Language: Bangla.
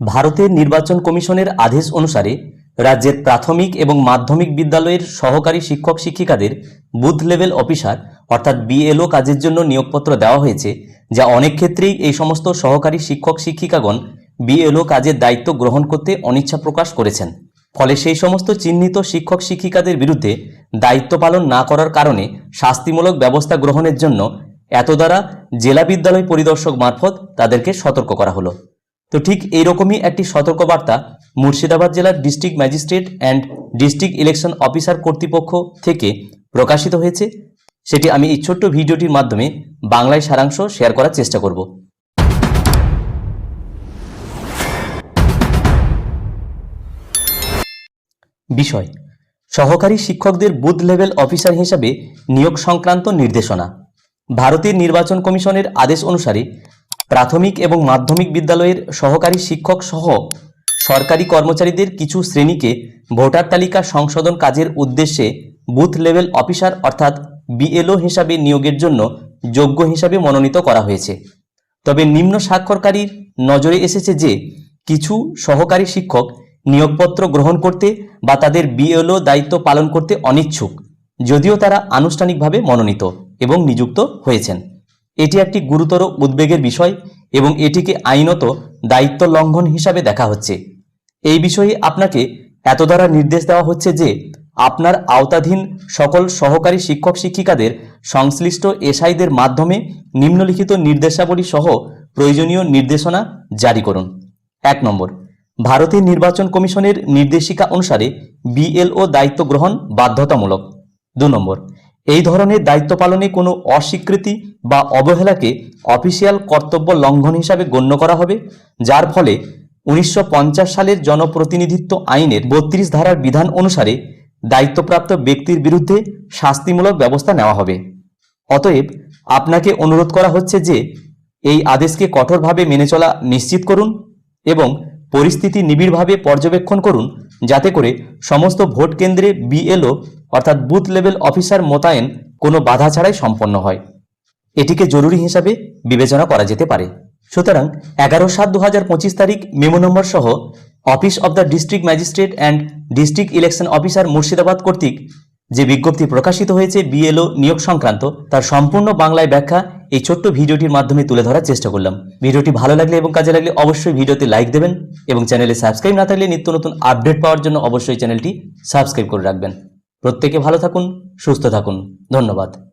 ভারতের নির্বাচন কমিশনের আদেশ অনুসারে রাজ্যের প্রাথমিক এবং মাধ্যমিক বিদ্যালয়ের সহকারী শিক্ষক শিক্ষিকাদের বুথ লেভেল অফিসার, অর্থাৎ বিএলও কাজের জন্য নিয়োগপত্র দেওয়া হয়েছে, যা অনেক ক্ষেত্রেই এই সমস্ত সহকারী শিক্ষক শিক্ষিকাগণ বিএলও কাজের দায়িত্ব গ্রহণ করতে অনিচ্ছা প্রকাশ করেছেন। ফলে সেই সমস্ত চিহ্নিত শিক্ষক শিক্ষিকাদের বিরুদ্ধে দায়িত্ব পালন না করার কারণে শাস্তিমূলক ব্যবস্থা গ্রহণের জন্য এত দ্বারা জেলা বিদ্যালয় পরিদর্শক মারফত তাদেরকে সতর্ক করা হলো। তো ঠিক এইরকমই একটি সতর্কবার্তা মুর্শিদাবাদ জেলার district magistrate and district election officer কর্তৃপক্ষ থেকে প্রকাশিত হয়েছে। সেটি আমি এই ছোট্ট ভিডিওটির মাধ্যমে বাংলায় সারাংশ শেয়ার করার চেষ্টা করব। বিষয়, সহকারী শিক্ষকদের বুথ লেভেল অফিসার হিসাবে নিয়োগ সংক্রান্ত নির্দেশনা। ভারতের নির্বাচন কমিশনের আদেশ অনুসারে প্রাথমিক এবং মাধ্যমিক বিদ্যালয়ের সহকারী শিক্ষক সহ সরকারি কর্মচারীদের কিছু শ্রেণীকে ভোটার তালিকা সংশোধন কাজের উদ্দেশ্যে বুথ লেভেল অফিসার অর্থাৎ বিএলও হিসাবে নিয়োগের জন্য যোগ্য হিসাবে মনোনীত করা হয়েছে। তবে নিম্ন স্বাক্ষরকারীর নজরে এসেছে যে কিছু সহকারী শিক্ষক নিয়োগপত্র গ্রহণ করতে বা তাদের বিএলও দায়িত্ব পালন করতে অনিচ্ছুক, যদিও তারা আনুষ্ঠানিকভাবে মনোনীত এবং নিযুক্ত হয়েছেন। এটি একটি গুরুতর উদ্বেগের বিষয় এবং এটিকে আইনত দায়িত্ব লঙ্ঘন হিসাবে দেখা হচ্ছে। এই বিষয়ে আপনাকে এত দ্বারা নির্দেশ দেওয়া হচ্ছে যে আপনার আওতাধীন সকল সহকারী শিক্ষক শিক্ষিকাদের সংশ্লিষ্ট এসআইদের মাধ্যমে নিম্নলিখিত নির্দেশাবলী সহ প্রয়োজনীয় নির্দেশনা জারি করুন। এক নম্বর ভারতের নির্বাচন কমিশনের নির্দেশিকা অনুসারে বিএলও দায়িত্ব গ্রহণ বাধ্যতামূলক। দু নম্বর এই ধরনের দায়িত্ব পালনে কোনো অস্বীকৃতি বা অবহেলাকে অফিসিয়াল কর্তব্য লঙ্ঘন হিসাবে গণ্য করা হবে, যার ফলে উনিশশো পঞ্চাশ সালের জনপ্রতিনিধিত্ব আইনের বত্রিশ ধারার বিধান অনুসারে দায়িত্বপ্রাপ্ত ব্যক্তির বিরুদ্ধে শাস্তিমূলক ব্যবস্থা নেওয়া হবে। অতএব আপনাকে অনুরোধ করা হচ্ছে যে এই আদেশকে কঠোরভাবে মেনে চলা নিশ্চিত করুন এবং পরিস্থিতি নিবিড়ভাবে পর্যবেক্ষণ করুন, যাতে করে সমস্ত ভোট কেন্দ্রে বিএলও অর্থাৎ বুথ লেভেল অফিসার মোতায়েন কোনো বাধা ছাড়াই সম্পন্ন হয়। এটিকে জরুরি হিসাবে বিবেচনা করা যেতে পারে। সুতরাং এগারো সাত দু তারিখ মেমো নম্বর সহ office of the district magistrate and district election officer Murshidabad কর্তৃক যে বিজ্ঞপ্তি প্রকাশিত হয়েছে বিএলও নিয়োগ সংক্রান্ত, তার সম্পূর্ণ বাংলায় ব্যাখ্যা এই ছোট্ট ভিডিওটির মাধ্যমে তুলে ধরার চেষ্টা করলাম। ভিডিওটি ভালো লাগলে এবং কাজে লাগলে অবশ্যই ভিডিওতে লাইক দেবেন এবং চ্যানেলে সাবস্ক্রাইব না থাকলে নিত্য নতুন আপডেট পাওয়ার জন্য অবশ্যই চ্যানেলটি সাবস্ক্রাইব করে রাখবেন। প্রত্যেকে ভালো থাকুন সুস্থ থাকুন। ধন্যবাদ।